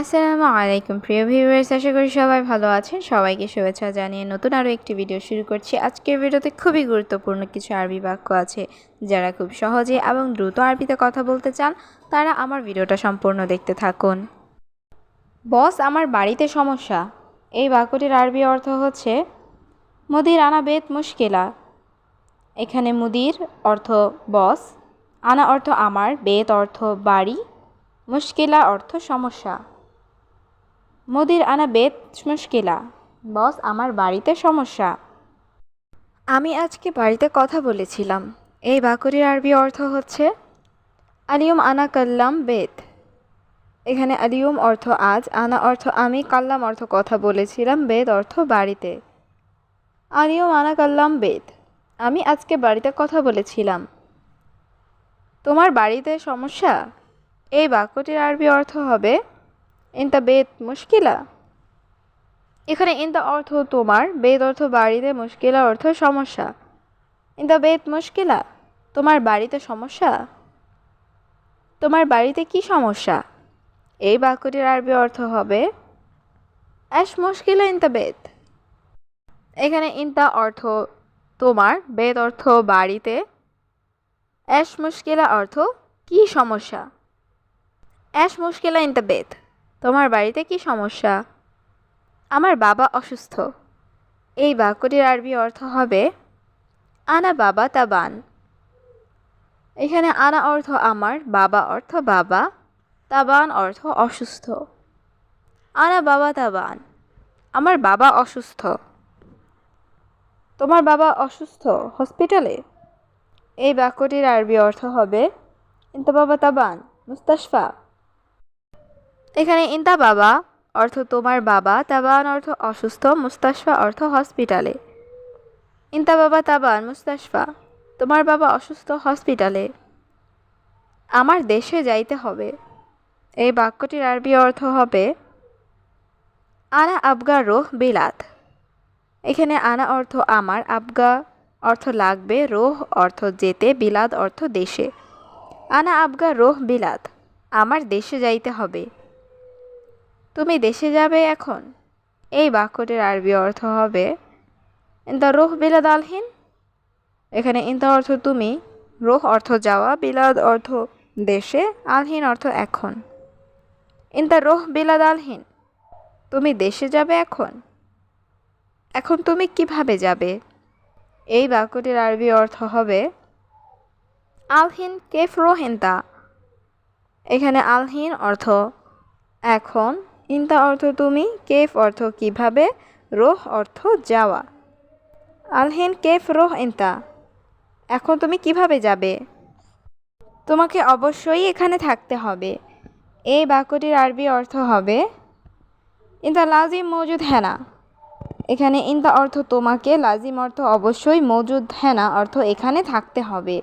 আসসালামু আলাইকুম, প্রিয় ভিউয়ার্স, আশা করি সবাই ভালো আছেন। সবাইকে শুভেচ্ছা জানিয়ে নতুন আরও একটি ভিডিও শুরু করছি। আজকের ভিডিওতে খুবই গুরুত্বপূর্ণ কিছু আরবি বাক্য আছে, যারা খুব সহজে এবং দ্রুত আরবিতে কথা বলতে চান, তারা আমার ভিডিওটা সম্পূর্ণ দেখতে থাকুন। বস, আমার বাড়িতে সমস্যা। এই বাক্যটির আরবি অর্থ হচ্ছে, মুদির আনা বেত মুশকিলা। এখানে মুদির অর্থ বস আনা অর্থ আমার বেত অর্থ বাড়ি মুশকিলা অর্থ সমস্যা মুদির আনা বেত মুশকিলা। বস, আমার বাড়িতে সমস্যা। আমি আজকে বাড়িতে কথা বলেছিলাম। এই বাকুরির আরবি অর্থ হচ্ছে, আলিয়ম আনা কাল্লাম বেত এখানে আলিয়ম অর্থ আজ, আনা অর্থ আমি, কাল্লাম অর্থ কথা বলেছিলাম, বেদ অর্থ বাড়িতে। আলিয়ম আনা কাল্লাম বেদ। আমি আজকে বাড়িতে কথা বলেছিলাম। তোমার বাড়িতে সমস্যা? এই বাক্যটির আরবি অর্থ হবে ইনতা বেদ মুশকিলা। এখানে ইনতা অর্থ তোমার, বেদ অর্থ বাড়িতে, মুশকিলা অর্থ সমস্যা। ইনতা বেদ মুশকিলা, তোমার বাড়িতে সমস্যা? তোমার বাড়িতে কি সমস্যা? এই বাক্যটির আরবি অর্থ হবে, অ্যাশ মুশকিলা ইনতা বেদ। এখানে ইনতা অর্থ তোমার, বেদ অর্থ বাড়িতে। অ্যাশ মুশকিলা অর্থ কি সমস্যা? অ্যাশ মুশকিলা ইন দ্য বেদ। তোমার বাড়িতে কি সমস্যা? আমার বাবা অসুস্থ। এই বাক্যটির আরবি অর্থ হবে, আনা বাবা তাবান এখানে আনা অর্থ আমার বাবা অর্থ বাবা তাবান অর্থ অসুস্থ। আনা বাবা তাবান আমার বাবা অসুস্থ। তোমার বাবা অসুস্থ হসপিটালে? এই বাক্যটির আরবি অর্থ হবে, ইন্তা বাবা তাবান মুস্তাশফা। এখানে ইন্তা বাবা, অর্থ তোমার বাবা, তাবান অর্থ অসুস্থ, মুস্তাশফা অর্থ হসপিটালে। ইন্তা বাবা, তাবান, মুস্তাশফা, তোমার বাবা অসুস্থ, হসপিটালে। আমার দেশে যাইতে হবে। এই বাক্যটির আরবি অর্থ হবে, আনা আবগা রোহ বিলাত। এখানে আনা অর্থ আমার, আবগা অর্থ লাগবে, রোহ অর্থ যেতে বিলাদ অর্থ দেশে। আনা আবগা রোহ বিলাত, আমার দেশে যাইতে হবে। তুমি দেশে যাবে এখন? এই বাক্যটির আরবি অর্থ হবে, ইন্দা রোহ বিলাদ আলহীন এখানে ইন্দা অর্থ তুমি, রোহ অর্থ যাওয়া, বিলাদ অর্থ দেশে, আলহীন অর্থ এখন। ইন্দা রোহ বিলাদ আলহীন তুমি দেশে যাবে এখন? এখন তুমি কীভাবে যাবে? এই বাক্যটির আরবি অর্থ হবে, আলহীন কেফ রোহিনতা। এখানে আলহীন অর্থ এখন ইনতা অর্থ তুমি, কেফ অর্থ কীভাবে, রোহ অর্থ যাওয়া। আলহিন, কেফ, রোহ ইনতা। এখন তুমি কীভাবে যাবে? তোমাকে অবশ্যই এখানে থাকতে হবে। এই বাক্যটির আরবি অর্থ হবে, ইনতা লাজিম মৌজুদ হ্যানা এখানে ইনতা অর্থ তোমাকে, লাজিম অর্থ অবশ্যই মৌজুদ হ্যানা অর্থ এখানে থাকতে হবে।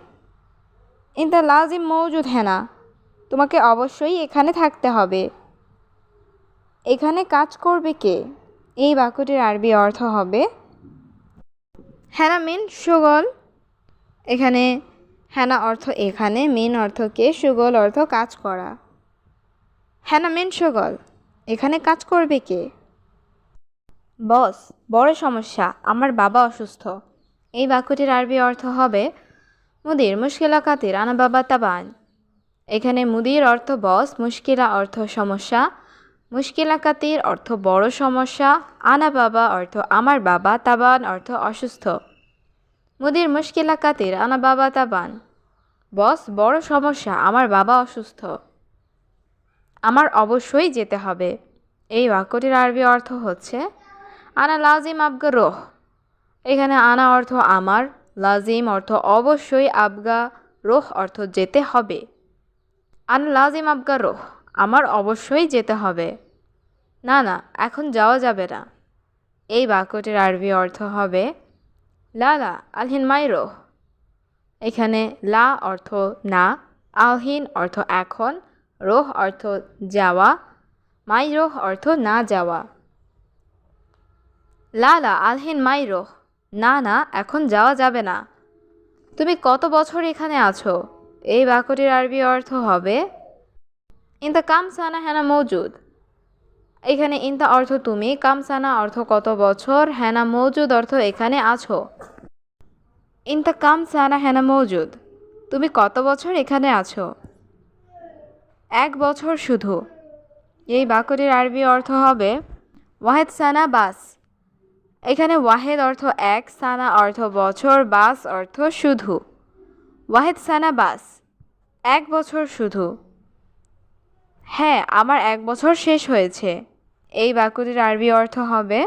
ইনতা লাজিম মৌজুদ হ্যানা তোমাকে অবশ্যই এখানে থাকতে হবে। এখানে কাজ করবে কে? এই বাক্যটির আরবি অর্থ হবে হ্যানা মিন সুগল। এখানে হ্যানা অর্থ এখানে, মিন অর্থ কে, সুগল অর্থ কাজ করা। হ্যানা মিন সুগল। এখানে কাজ করবে কে? বস, বড় সমস্যা, আমার বাবা অসুস্থ। এই বাক্যটির আরবি অর্থ হবে মুদির, মুশকিলা কাতির, আনা বাবা তাবান। এখানে মুদির অর্থ বস, মুশকিলা অর্থ সমস্যা মুশকিলা কাতির অর্থ বড় সমস্যা, আনা বাবা অর্থ আমার বাবা, তাবান অর্থ অসুস্থ। মুদির মুশকিলা কাতির আনা বাবা, তাবান। বস, বড় সমস্যা, আমার বাবা অসুস্থ। আমার অবশ্যই যেতে হবে। এই বাক্যটির আরবি অর্থ হচ্ছে, আনা লাজিম আবগা রোহ। এখানে আনা অর্থ আমার, লাজিম অর্থ অবশ্যই আবগা রোহ অর্থ যেতে হবে। আনা লাজিম আবগা রোহ, আমার অবশ্যই যেতে হবে। না না, এখন যাওয়া যাবে না। এই বাক্যটির আরবি অর্থ হবে, লা লা, আলহিন মাইরো এখানে লা অর্থ না, আলহিন অর্থ এখন, রোহ অর্থ যাওয়া, মাই রোহ অর্থ না যাওয়া। লালা আলহিন মাইরো না না, এখন যাওয়া যাবে না। তুমি কত বছর এখানে আছো? এই বাক্যটির আরবি অর্থ হবে, ইন দ্য কাম সানা হ্যানা মৌজুদ। এখানে ইনতা অর্থ তুমি কামসানা অর্থ কত বছর, হ্যানা মৌজুদ অর্থ এখানে আছো। ইনতা কামসানা হ্যানা মৌজুদ, তুমি কত বছর এখানে আছো? এক বছর শুধু। এই বাক্যটির আরবি অর্থ হবে ওয়াহেদ সানা বাস। এখানে ওয়াহেদ অর্থ এক, সানা অর্থ বছর, বাস অর্থ শুধু। ওয়াহেদ সানা বাস, এক বছর শুধু। হ্যাঁ আমার এক বছর শেষ হয়েছে। এই বাক্যটির আরবি অর্থ হবে,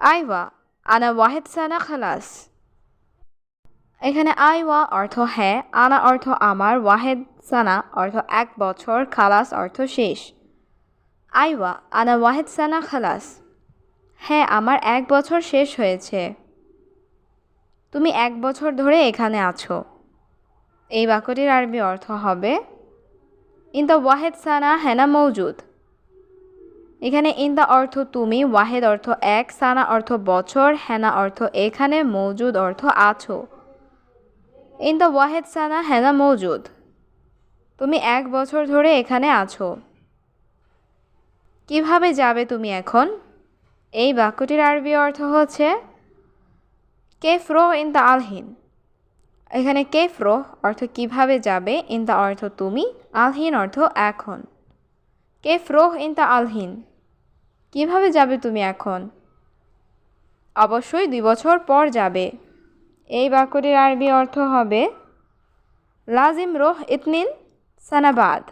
আইওয়া, আনা ওয়াহেদ সানা খালাস। এখানে আইওয়া অর্থ হ্যাঁ আনা অর্থ আমার ওয়াহেদ সানা অর্থ এক বছর খালাস অর্থ শেষ। আইওয়া আনা ওয়াহেদ সানা খালাস। হ্যাঁ আমার এক বছর শেষ হয়েছে। তুমি এক বছর ধরে এখানে আছো। এই বাক্যটির আরবি অর্থ হবে, ইন দ্য ওয়াহেদ সানা হেনা মৌজুদ। এখানে ইন দ্য অর্থ তুমি, ওয়াহেদ অর্থ এক, সানা অর্থ বছর, হেনা অর্থ এখানে মৌজুদ অর্থ আছো। ইন দ্য ওয়াহেদ, সানা, হেনা মৌজুদ তুমি এক বছর ধরে এখানে আছো। কীভাবে যাবে তুমি এখন? এই বাক্যটির আরবি অর্থ হচ্ছে, কেফরো ইন দ্য আলহিন। এখানে কেফরো অর্থ কীভাবে যাবে, ইন দ্য অর্থ তুমি, আলহিন অর্থ এখন। কেফরো ইন দ্য আলহিন। কীভাবে যাবে তুমি এখন? অবশ্যই দুই বছর পর যাবে। এই বাক্যটির আরবি অর্থ হবে, লাজিম রোহ ইতনিন সানাবাদ।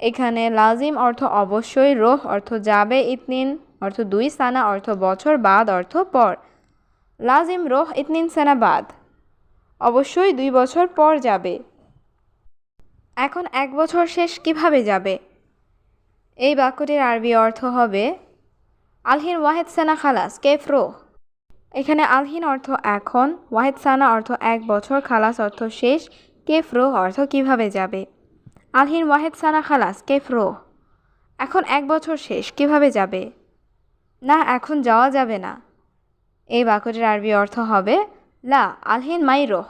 এখানে লাজিম অর্থ অবশ্যই, রোহ অর্থ যাবে, ইতনিন অর্থ দুই, সানা অর্থ বছর, বাদ অর্থ পর। লাজিম রোহ ইতনিন সানা বাদ অবশ্যই দুই বছর পর যাবে। এখন এক বছর শেষ কীভাবে যাবে? এই বাক্যটির আরবি অর্থ হবে, আলহিন ওয়াহেদ সানা খালাস, কেফ রোহ এখানে আলহিন অর্থ এখন, ওয়াহেদ সানা অর্থ এক বছর, খালাস অর্থ শেষ, কেফ রোহ অর্থ কীভাবে যাবে? আলহিন ওয়াহেদ সানা খালাস, কেফ রোহ এখন এক বছর শেষ, কীভাবে যাবে? না, এখন যাওয়া যাবে না। এই বাক্যটির আরবি অর্থ হবে, লা, আলহিন মাইরোহ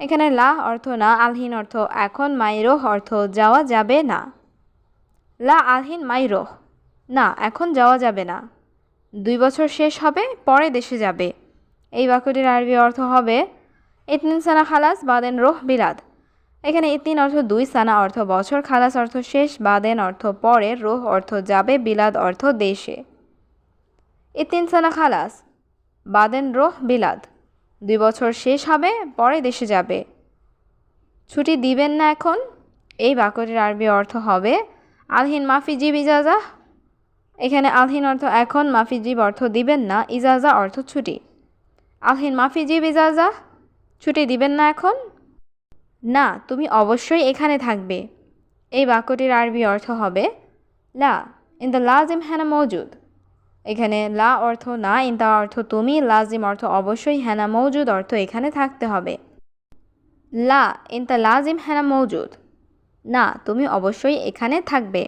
এখানে লা অর্থ না, আলহিন অর্থ এখন মাইরোহ অর্থ যাওয়া যাবে না। লা আলহিন মাইরোহ না, এখন যাওয়া যাবে না। দুই বছর শেষ হবে, পরে দেশে যাবে। এই বাক্যটির আরবি অর্থ হবে, ইতনিন সানা খালাস, বাদেন রোহ বিলাদ। এখানে ইতনিন অর্থ দুই, সানা অর্থ বছর, খালাস অর্থ শেষ, বাদেন অর্থ পরে, রোহ অর্থ যাবে, বিলাদ অর্থ দেশে। ইতিন সানা খালাস, বাদেন রোহ বিলাদ। দুই বছর শেষ হবে, পরে দেশে যাবে। ছুটি দিবেন না এখন, এই বাক্যটির আরবি অর্থ হবে আলহিন মাফি জিব ইজাজা। এখানে আলহিন অর্থ এখন, মাফি জিব অর্থ দিবেন না, ইজাজা অর্থ ছুটি। আলহিন মাফি জিব ইজাজা, ছুটি দিবেন না এখন? না, তুমি অবশ্যই এখানে থাকবে। এই বাক্যটির আরবি অর্থ হবে লা। ইন দ্য লাজিম হ্যানা মৌজুদ এখানে লা অর্থ না, ইন দ্য অর্থ তুমি, লাজিম অর্থ অবশ্যই হ্যানা মৌজুদ অর্থ এখানে থাকতে হবে। লা, ইন দ্য লাজিম হ্যানা মৌজুদ না তুমি অবশ্যই এখানে থাকবে।